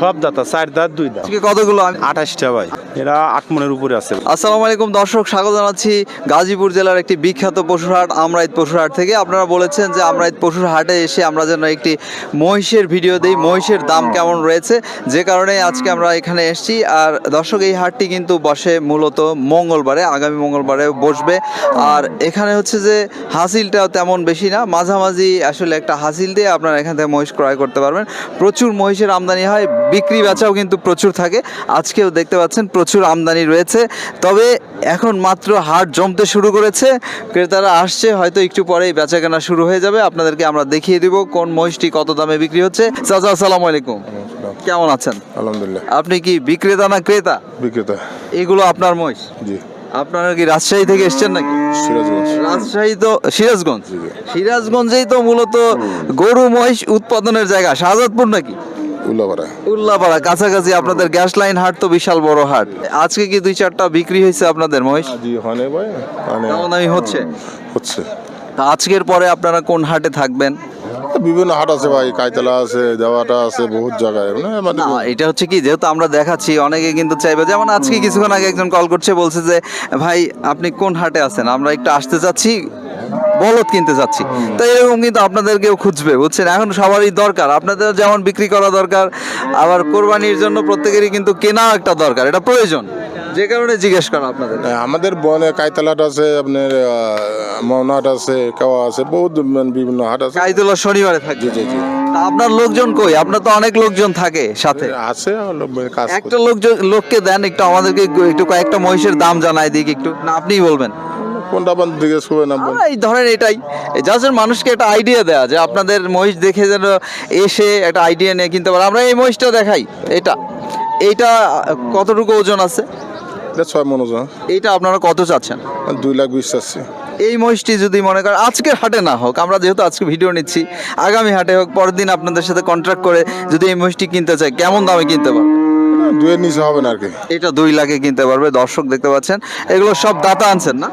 সব দাতা চার দাঁত দুই দাঁত। কতগুলো আমি আঠাশটা ভাই। এরা আট মনের উপরে আছে। আসসালামু আলাইকুম দর্শক স্বাগত জানাচ্ছি গাজীপুর জেলার একটি বিখ্যাত পশুর হাট আমরাইত পশুর হাট থেকে। আপনারা বলেছেন যে আমরাইত পশুর হাটে এসে আমরা যেন একটি মহিষের ভিডিও দিই মহিষের দাম কেমন রয়েছে যে কারণে আজকে আমরা এখানে এসেছি। আর দর্শক এই হাটটি কিন্তু বসে মূলত মঙ্গলবারে আগামী মঙ্গলবারে বসবে। আর এখানে হচ্ছে যে হাসিলটা তেমন বেশি না মাঝামাঝি আসলে একটা হাসিল দিয়ে আপনারা এখান থেকে মহিষ ক্রয় করতে পারবেন। প্রচুর মহিষের আমদানি হয় বিক্রি বেচাও কিন্তু প্রচুর থাকে। আজকেও দেখতে পাচ্ছেন প্রচুর আমদানি রয়েছে। তবে এখন মাত্র হাট জমতে শুরু করেছে। ক্রেতারা আসছে হয়তো একটু পরেই বেচা কেনা শুরু হয়ে যাবে। আপনাদেরকে আমরা দেখিয়ে দিব কোন মহিষটি কত দামে বিক্রি হচ্ছে। চাচা আসসালামু আলাইকুম। কেমন আছেন? আলহামদুলিল্লাহ। আপনি কি বিক্রেতা না ক্রেতা? বিক্রেতা। এগুলো আপনার মহিষ? জি। আপনারা কি রাজশাহী থেকে এসছেন নাকি? সিরাজগঞ্জ। রাজশাহী তো সিরাজগঞ্জ। সিরাজগঞ্জেই তো মূলত গরু মহিষ উৎপাদনের জায়গা। শাহজাদপুর নাকি? উল্লাপাড়া। উল্লাপাড়া কাছাকাছি আপনাদের গ্যাস লাইন হাট তো বিশাল বড় হাট। আজকে কি দুই চারটা বিক্রি হয়েছে আপনাদের জি হয় ভাই। মানে দামি হচ্ছে? হচ্ছে। তা আজকের পরে আপনারা কোন হাটে থাকবেন? বিভিন্ন হাট আছে ভাই কাইতলা আছে দেওয়াটা আছে বহুত জায়গায়। মানে এটা হচ্ছে কি যেহেতু আমরা দেখাচ্ছি অনেকে কিন্তু চাইবে যেমন আজকে কিছুক্ষণ আগে একজন কল করছে বলছে যে ভাই আপনি কোন হাটে আছেন? আমরা একটু আসতে চাচ্ছি বলদ কিনতে চাচ্ছি তো এরকম কিন্তু আপনাদেরকেও খুঁজবে বুঝছেন? এখন সবারই দরকার। আপনাদের যেমন বিক্রি করা দরকার আবার কোরবানির জন্য প্রত্যেকেরই কিন্তু কেনা একটা দরকার এটা প্রয়োজন। যে কারণে জিজ্ঞেস করা আপনাদের। হ্যাঁ, আমাদের বনে কাইতলাট আছে আপনার মৌনাট আছে কেওয়া আছে বহুত মানে বিভিন্ন হাট আছে। কাইতুল্লাহ শনিবারে থাকবে জি জি আপনার লোকজন কই? আপনার তো অনেক লোকজন থাকে সাথে। আছে একটা লোক লোককে দেন একটু আমাদেরকে একটু কয়েকটা মহিষের দাম জানাই দিক একটু। না আপনিই বলবেন। কোনটা বান দিকে শুয়ে না আমরা এই ধরেন এটাই। জাস্ট মানুষকে একটা আইডিয়া দেওয়া যে আপনাদের মহিষ দেখে যেন এসে একটা আইডিয়া নিয়ে কিনতে পারে। আমরা এই মহিষটা দেখাই এটা। এইটা কতটুকু ওজন আছে? এটা ছয় মন ওজন। এইটা আপনারা কত চাচ্ছেন? দুই লাখ বিশ আছে এই মহিষটি যদি মনে করেন আজকের হাটে না হোক আমরা যেহেতু আজকে ভিডিও নিচ্ছি আগামী হাটে হোক পরের দিন আপনাদের সাথে কন্ট্রাক্ট করে যদি এই মহিষটি কিনতে চাই কেমন দামে কিনতে পারবে? দুয়ের নিচে হবে না আর কি। এটা দুই লাখে কিনতে পারবে দর্শক দেখতে পাচ্ছেন। এগুলো সব দাতা আনছেন না?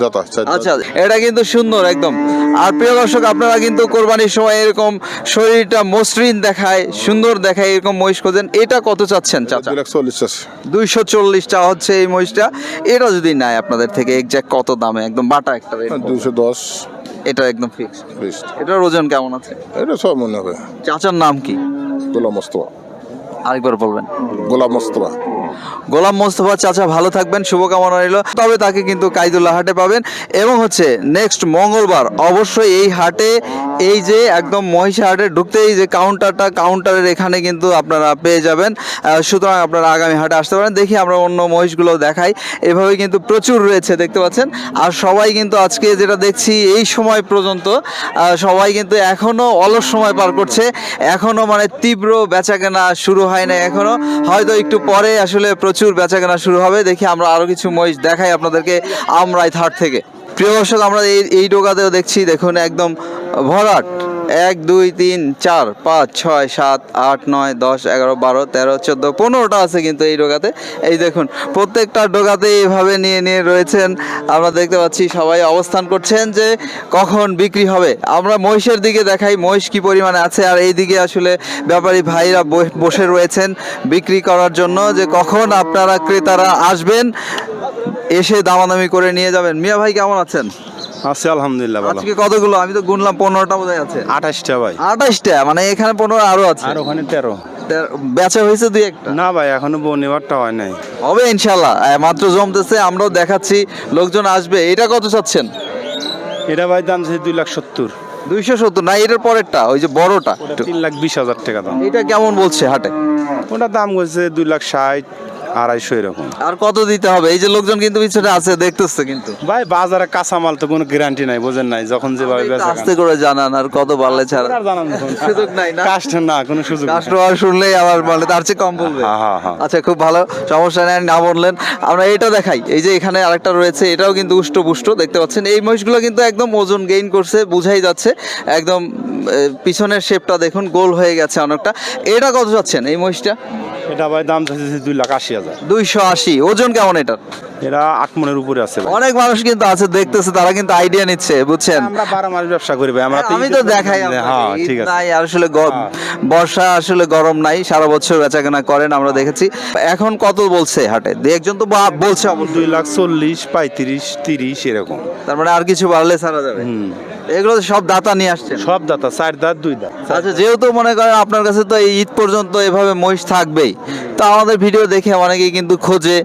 দাঁত। আচ্ছা এটা কিন্তু সুন্দর একদম। আর প্রিয় দর্শক আপনারা কিন্তু কোরবানির সময় এরকম শরীরটা মসৃণ দেখায় সুন্দর দেখায় এরকম মহিষ খোঁজেন। এটা কত চাচ্ছেন চাচা? দুইশো চল্লিশ চা হচ্ছে এই মহিষটা। এটা যদি নেয় আপনাদের থেকে এক্সাক্ট কত দামে? একদম বাটা একটা। দুইশো দশ। এটা একদম ফিক্স বিশ এটার ওজন কেমন আছে? এটা ছয় মনে হবে। চাচার নাম কি? গোলাম মোস্তফা। আরেকবার বলবেন। গোলাম মোস্তফা। গোলাম মোস্তফা চাচা ভালো থাকবেন, শুভকামনা রইল। তবে তাকে কিন্তু কাইদুল্লাহ হাটে পাবেন। এবং হচ্ছে নেক্সট মঙ্গলবার অবশ্যই এই হাটে, এই যে একদম মহিষা হাটে ঢুকতেই যে কাউন্টারটা কাউন্টারের এখানে কিন্তু আপনারা পেয়ে যাবেন। সুতরাং আপনারা আগামী হাটে আসতে পারেন। দেখি আমরা অন্য মহিষগুলো দেখাই। এভাবে কিন্তু প্রচুর রয়েছে, দেখতে পাচ্ছেন? আর সবাই কিন্তু আজকে যেটা দেখছি, এই সময় পর্যন্ত সবাই কিন্তু এখনও অলস সময় পার করছে। এখনও মানে তীব্র বেচাকেনা শুরু হয় না এখনও হয়তো একটু পরে আসলে প্রচুর বেচাকেনা শুরু হবে। দেখি আমরা আরও কিছু মহিষ দেখাই আপনাদেরকে আমরাই থার্ড থেকে। প্রিয় দর্শক, আমরা এই এই ডোকাতেও দেখছি, দেখুন, একদম ভরাট। এক, দুই, তিন, চার, পাঁচ, ছয়, সাত, আট, নয়, দশ, এগারো, বারো, তেরো, চোদ্দ, পনেরোটা আছে কিন্তু এই ডোকাতে এই দেখুন, প্রত্যেকটা ডোকাতে এইভাবে নিয়ে নিয়ে রয়েছেন। আমরা দেখতে পাচ্ছি সবাই অবস্থান করছেন যে কখন বিক্রি হবে। আমরা মহিষের দিকে দেখাই, মহিষ কী পরিমাণে আছে আর এই দিকে আসলে ব্যাপারী ভাইরা বসে রয়েছেন বিক্রি করার জন্য যে কখন আপনারা ক্রেতারা আসবেন, এসে দামাদামি করে নিয়ে যাবেন। মিয়া ভাই, কেমন আছেন? আছে আলহামদুলিল্লাহ ভালো। আজকে কতগুলো? আমি তো গুনলাম পনেরোটা বোধহয় আছে। আঠাশটা ভাই। আঠাশটা? মানে এখানে পনেরো আরও আছে। আর ওখানে তেরো। বেচা হয়েছে দুই একটা? না ভাই এখনও বনিবারটা হয় নাই। হবে ইনশাল্লাহ মাত্র জমতেছে আমরাও দেখাচ্ছি লোকজন আসবে। এটা কত চাচ্ছেন? এটা ভাই দাম আছে দুই লাখ সত্তর। দুইশো সত্তর। না এটার পরেরটা ওই যে বড়টা তিন লাখ বিশ হাজার টাকা দাম। এটা কেমন বলছে হাটে? ওটা দাম করছে দুই লাখ ষাট। আড়াইশো এরকম। আর কত দিতে হবে? এই যে লোকজন কিন্তু পিছনে আছে দেখতেছে কিন্তু। ভাই বাজারে কাঁচামাল তো কোনো গ্যারান্টি নাই বোঝেন নাই যখন যেভাবে আস্তে করে জানান আর কত বাড়লে ছাড়া। সুযোগ নাই না? কাস্ট না কোনো সুযোগ কাস্টমার শুনলেই আবার বলে তার চেয়ে কম বলবে। হ্যাঁ, হ্যাঁ, হ্যাঁ। আচ্ছা খুব ভালো সমস্যা নেই না বললেন। আমরা এটা দেখাই এই যে এখানে আরেকটা রয়েছে এটাও কিন্তু উষ্ট পুষ্ট দেখতে পাচ্ছেন। এই মহিষগুলো কিন্তু একদম ওজন গেইন করছে বুঝাই যাচ্ছে। একদম পিছনের শেপটা দেখুন গোল হয়ে গেছে অনেকটা। এটা কত যাচ্ছেন এই মহিষটা? এটা ভাই দাম চাইছে দুই লাখ আশি হাজার। দুইশো আশি। ওজন কেমন এটার? এরা আট মনের উপরে আছে অনেক মানুষ কিন্তু আছে দেখতেছে তারা কিন্তু আইডিয়া নিচ্ছে বুঝছেন? আমরা বারো মাস ব্যবসা করি ভাই আমরা আমি তো দেখাই হ্যাঁ ঠিক আছে। নাই আসলে হ্যাঁ। বর্ষা আসলে গরম নাই সারা বছর বেচাকেনা করেন আমরা দেখেছি। এখন কত বলছে হাটে? দু একজন তো বলছে দুই লাখ চল্লিশ পঁয়ত্রিশ তিরিশ এরকম। তার মানে আর কিছু বাড়লে ছাড়া যাবে। হুম। এগুলো সব দাতা নিয়ে আসছেন? সব দাতা চার দাঁত দুই দাঁত। আচ্ছা যেহেতু মনে করেন আপনার কাছে তো এই ঈদ পর্যন্ত এভাবে মহিষ থাকবেই তো আমাদের ভিডিও দেখে অনেকেই কিন্তু খোঁজে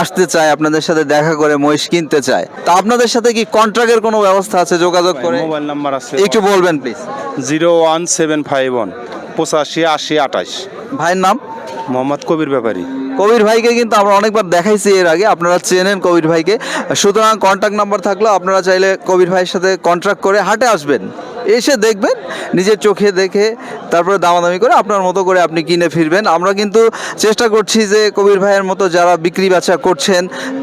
আসতে চায় আপনাদের সাথে দেখা করে মহিষ কিনতে চায়। তো আপনাদের সাথে কি কন্ট্রাক্টের কোনো ব্যবস্থা আছে যোগাযোগ করে? মোবাইল নাম্বার আছে। একটু বলবেন please zero one seven five one পঁচাশি আশি আঠাশ। ভাইয়ের নাম? মোহাম্মদ কবির ব্যাপারী। কবির ভাইকে কিন্তু আমরা অনেকবার দেখাইছি এর আগে, আপনারা চেনেন কবির ভাইকে। সুতরাং কন্ট্যাক্ট নাম্বার থাকল, আপনারা চাইলে কবির ভাইয়ের সাথে কন্ট্রাক্ট করে হাটে আসবেন। এসে দেখবেন, নিজের চোখে দেখে, তারপরে দামাদামি করে আপনার মতো করে আপনি কিনে ফিরবেন। আমরা কিন্তু চেষ্টা করছি যে কবির ভাইয়ের মতো যারা বিক্রি বাচ্চা করছেন,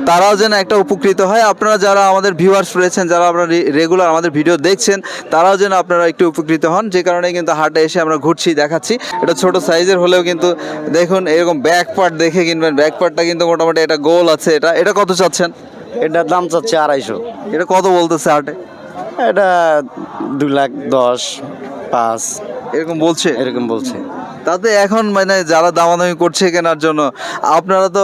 তারাও যেন একটা উপকৃত হয়। আপনারা যারা আমাদের ভিউয়ার্স রয়েছেন, যারা আপনারা রেগুলার আমাদের ভিডিও দেখছেন, তারাও যেন আপনারা একটু উপকৃত হন। যে কারণে কিন্তু হাটে এসে আমরা ঘুরছি, দেখাচ্ছি। এটা ছোট সাইজের হলেও কিন্তু দেখুন, এরকম ব্যাক পার্ট দেখে কিনবেন। ব্যাক পার্টটা কিন্তু মোটামুটি এটা গোল আছে এটা। এটা কত চাচ্ছেন? এটার দাম চাচ্ছে আড়াইশো। এটা কত বলতেছে হাটে? এটা দুই লাখ দশ পাঁচ। এরকম বলছে? এরকম বলছে। তাতে এখন মানে যারা দামাদামি করছে কেনার জন্য আপনারা তো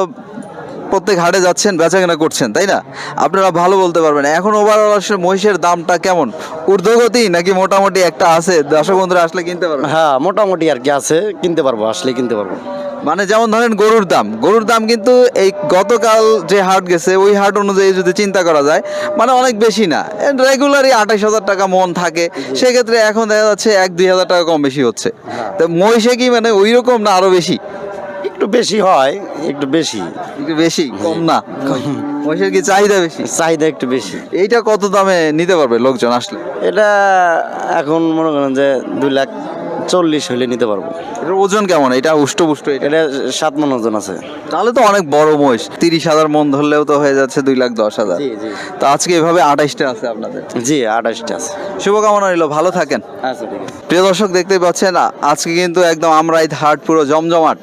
প্রত্যেক হাটে যাচ্ছেন বেচা কেনা করছেন তাই না? আপনারা ভালো বলতে পারবেন। এখন ওভারঅল আসলে মহিষের দামটা কেমন? ঊর্ধ্বগতি নাকি মোটামুটি একটা আছে? দর্শক বন্ধুরা আসলে কিনতে পারবেন? হ্যাঁ মোটামুটি আর কি আছে। কিনতে পারব আসলে কিনতে পারব। মানে যেমন ধরেন গরুর দাম গরুর দাম কিন্তু এই গতকাল যে হাট গেছে ওই হাট অনুযায়ী যদি চিন্তা করা যায় মানে অনেক বেশি না। রেগুলারই আঠাশ হাজার টাকা মন থাকে সেক্ষেত্রে এখন দেখা যাচ্ছে এক দুই হাজার টাকা কম বেশি হচ্ছে। তো মহিষে কি মানে ওই রকম না আরও বেশি? একটু বেশি হয় একটু বেশি। একটু বেশি কম না। মহিষের কি চাহিদা বেশি? চাহিদা একটু বেশি। এইটা কত দামে নিতে পারবে লোকজন আসলে? এটা এখন মনে করেন যে দুই লাখ চল্লিশ হলে নিতে পারব। এটার ওজন কেমন? এটা উষ্টপুষ্ট এটা? এটা সাত মন ওজন আছে। তাহলে তো অনেক বড় মহিষ। তিরিশ হাজার মন ধরলেও তো হয়ে যাচ্ছে দুই লাখ দশ হাজার। তো আজকে এভাবে আঠাইশটা আছে আপনাদের। জি আঠাশটা আছে। শুভকামনা রইল ভালো থাকেন। আচ্ছা ঠিক আছে। প্রিয় দর্শক দেখতে পাচ্ছেন আজকে কিন্তু একদম আমরাই হাট পুরো জমজমাট।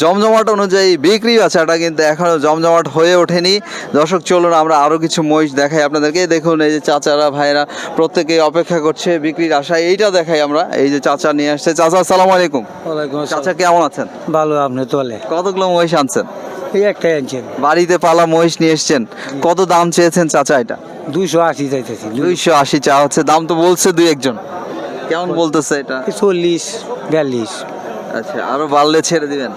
জমজমাট অনুযায়ী বিক্রি বাচ্চাটা কিন্তু এখনও জমজমাট হয়ে ওঠেনি। দর্শক চলুন আমরা আরও কিছু মহিষ দেখাই আপনাদেরকে। দেখুন এই যে চাচারা ভাইরা প্রত্যেকেই অপেক্ষা করছে বিক্রির আশায়। এইটা দেখাই আমরা। এই যে চাচা নিয়ে আসছে চাচা আসসালামু আলাইকুম। চাচা কেমন আছেন? ভালো আপনি তোলে কতগুলো মহিষ আনছেন? এই একটাই আনছেন। বাড়িতে পালা মহিষ নিয়ে এসছেন। কত দাম চেয়েছেন চাচা এটা? দুইশো আশি চাইতেছি। দুইশো আশি চা হচ্ছে দাম তো বলছে দুই একজন। কেমন বলতেছে এটা? চল্লিশ বিয়াল্লিশ। আচ্ছা আরও বাড়লে ছেড়ে দিবেন।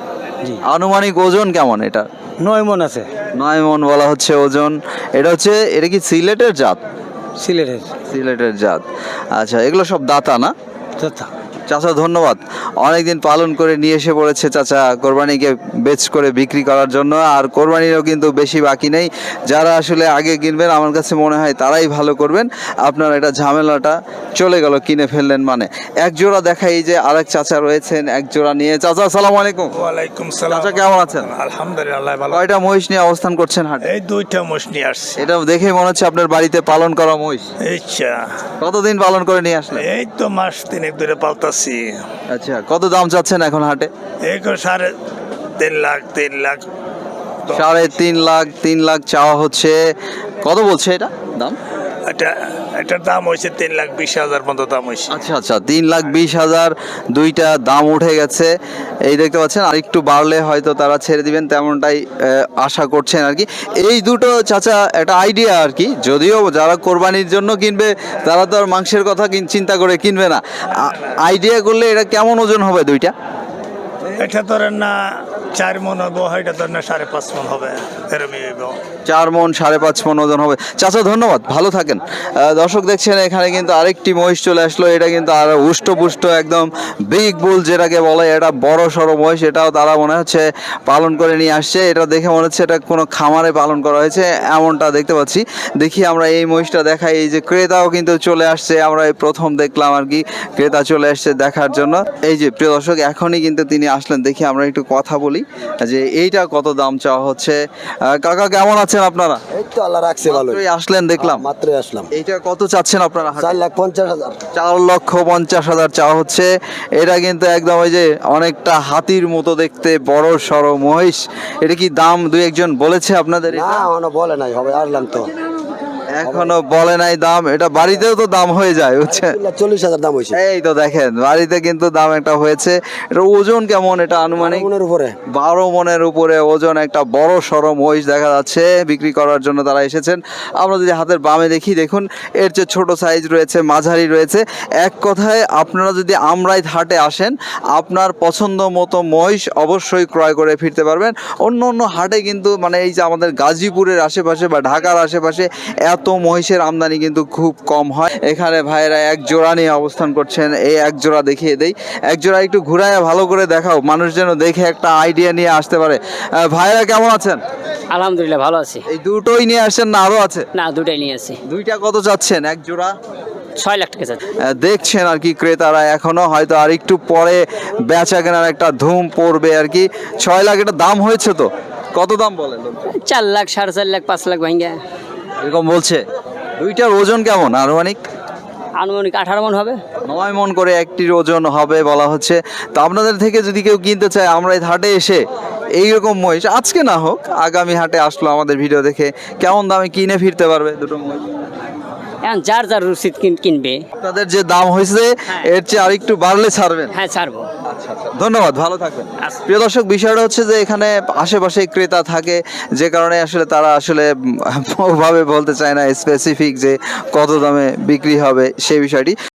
জি। আনুমানিক ওজন কেমন এটা? নয় মন আছে। নয় মন বলা হচ্ছে ওজন। এটা হচ্ছে এটা কি সিলেটের জাত? সিলেটের। সিলেটের জাত। আচ্ছা এগুলো সব দাতা না? যথা চাচা ধন্যবাদ। অনেকদিন পালন করে নিয়ে এসে পড়েছে চাচা কোরবানিকে বেচ করে বিক্রি করার জন্য আর কোরবানিরও কিন্তু বেশি বাকি নেই। যারা আসলে আগে কিনবেন আমার কাছে মনে হয় তারাই ভালো করবেন। আপনার এটা ঝামেলাটা চলে গেল কিনে ফেললেন মানে। এক জোড়া দেখাই এই যে আরেক চাচা রয়েছেন এক জোড়া নিয়ে। চাচা আসসালামু আলাইকুম। ওয়ালাইকুম সালাম। চাচা কেমন আছেন? আলহামদুলিল্লাহ ভালো কয়টা মহিষ নিয়ে অবস্থান করছেন হাটে? এই দুইটা মহিষ নিয়ে আসছি। এটা দেখে মনে হচ্ছে আপনার বাড়িতে পালন করা মহিষ। আচ্ছা কতদিন পালন করে নিয়ে আসলেন? এই তো মাস তিনেক ধরে পালতাছি। আচ্ছা কত দাম চাচ্ছেন এখন হাটে? করে সাড়ে তিন লাখ তিন লাখ সাড়ে তিন লাখ তিন লাখ চাওয়া হচ্ছে। কত বলছে এটা দাম? এটা এটার দাম হয়েছে তিন লাখ বিশ হাজার মতো দাম হয়েছে। আচ্ছা আচ্ছা তিন লাখ বিশ হাজার দুইটা দাম উঠে গেছে। এই দেখতে পাচ্ছেন আর একটু বাড়লে হয়তো তারা ছেড়ে দিবেন তেমনটাই আশা করছেন আর কি। এই দুটো চাচা একটা আইডিয়া আর কি যদিও যারা কোরবানির জন্য কিনবে তারা তো আর মাংসের কথা কিন- চিন্তা করে কিনবে না। আইডিয়া করলে এটা কেমন ওজন হবে দুইটা? এটা ধরেন না চার হব এটা সাড়ে পাঁচ মন হবে চার মন, সাড়ে পাঁচ মন ওজন হবে। চাচা, ধন্যবাদ, ভালো থাকেন। দর্শক দেখছেন, এখানে কিন্তু আরেকটি মহিষ চলে আসলো, এটা কিন্তু আর উষ্টপুষ্ট একদম বিগ বুল যেটাকে বলে, এটা বড় সড়ো মহিষ, এটাও তারা মনে হচ্ছে পালন করে নিয়ে আসছে। এটা দেখে মনে হচ্ছে এটা কোনো খামারে পালন করা হয়েছে, এমনটা দেখতে পাচ্ছি। দেখি আমরা এই মহিষটা দেখাই, এই যে ক্রেতাও কিন্তু চলে আসছে, আমরা এই প্রথম দেখলাম আর কি, ক্রেতা চলে আসছে দেখার জন্য। এই যে, প্রিয় দর্শক, এখনই কিন্তু তিনি আসলেন। দেখি আমরা একটু কথা বলি। যে এইটা কত দাম চাওয়া হচ্ছে? কাকা কেমন আছেন আপনারা? এই তো আল্লাহ রাখছে ভালো আসলেন দেখলাম। মাত্রই আসলাম। এইটা কত চাচ্ছেন আপনারা? চার লাখ পঞ্চাশ হাজার। চার লক্ষ পঞ্চাশ হাজার চাওয়া হচ্ছে। এটা কিন্তু একদম ওই যে অনেকটা হাতির মতো দেখতে বড় সড়ো মহিষ। এটা কি দাম দুই একজন বলেছে আপনাদের না? বলে নাই হবে আসলাম তো। এখনও বলে নাই দাম এটা বাড়িতেও তো দাম হয়ে যায় বুঝছেন? চল্লিশ হাজার দাম হয়েছে। এই তো দেখেন বাড়িতে কিন্তু দাম একটা হয়েছে। এটা ওজন কেমন এটা আনুমানিক? মনের উপরে। বারো মনের উপরে ওজন একটা বড় সড়ো মহিষ দেখা যাচ্ছে বিক্রি করার জন্য তারা এসেছেন। আমরা যদি হাতের বামে দেখি দেখুন এর যে ছোট সাইজ রয়েছে মাঝারি রয়েছে। এক কথায় আপনারা যদি আমরাই হাটে আসেন আপনার পছন্দ মতো মহিষ অবশ্যই ক্রয় করে ফিরতে পারবেন। অন্য অন্য হাটে কিন্তু মানে এই যে আমাদের গাজীপুরের আশেপাশে বা ঢাকার আশেপাশে এত মহিষের আমদানি কিন্তু খুব কম হয়। এখানে ভাইয়েরা এক জোড়া নিয়ে অবস্থান করছেন। এই এক জোড়া দেখিয়ে দেই। এক জোড়া একটু ঘুরায় ভালো করে দেখাও। মানুষ যেন দেখে একটা আইডিয়া নিয়ে আসতে পারে। ভাইয়েরা কেমন আছেন? আলহামদুলিল্লাহ ভালো আছি। এই দুটোই নিয়ে আসছেন না আরও আছে? না দুটোই নিয়ে আসি। দুইটা কত চাচ্ছেন? এক জোড়া? ছয় লাখ টাকা যাচ্ছে দেখছেন আর কি ক্রেতারা এখনও। হয়তো আর একটু পরে বেচা কেনার একটা ধুম পড়বে আর কি। ছয় লাখ এটা দাম হয়েছে তো? কত দাম বলেন? চার লাখ সাড়ে চার লাখ পাঁচ লাখ ভাঙ্গা। এরকম বলছে। দুইটার ওজন কেমন আনুমানিক? আনুমানিক আঠারো মন হবে। নয় মন করে একটির ওজন হবে বলা হচ্ছে। তো আপনাদের থেকে যদি কেউ কিনতে চায় আমরা এই হাটে এসে এইরকম মহিষ আজকে না হোক আগামী হাটে আসলো আমাদের ভিডিও দেখে। কেমন দামে কিনে ফিরতে পারবে দুটো মহিষ? এখন যার যার রসিদ কিন- কিনবে। আপনাদের যে দাম হয়েছে এর চেয়ে আর একটু বাড়লে ছাড়বেন। হ্যাঁ ছাড়বো। ধন্যবাদ ভালো থাকবেন। আচ্ছা। প্রিয় দর্শক বিষয়টা হচ্ছে যে এখানে আশেপাশে ক্রেতা থাকে যে কারণে আসলে তারা আসলে ভাবে ওভাবে বলতে চায় না স্পেসিফিক যে কত দামে বিক্রি হবে সেই বিষয়টি।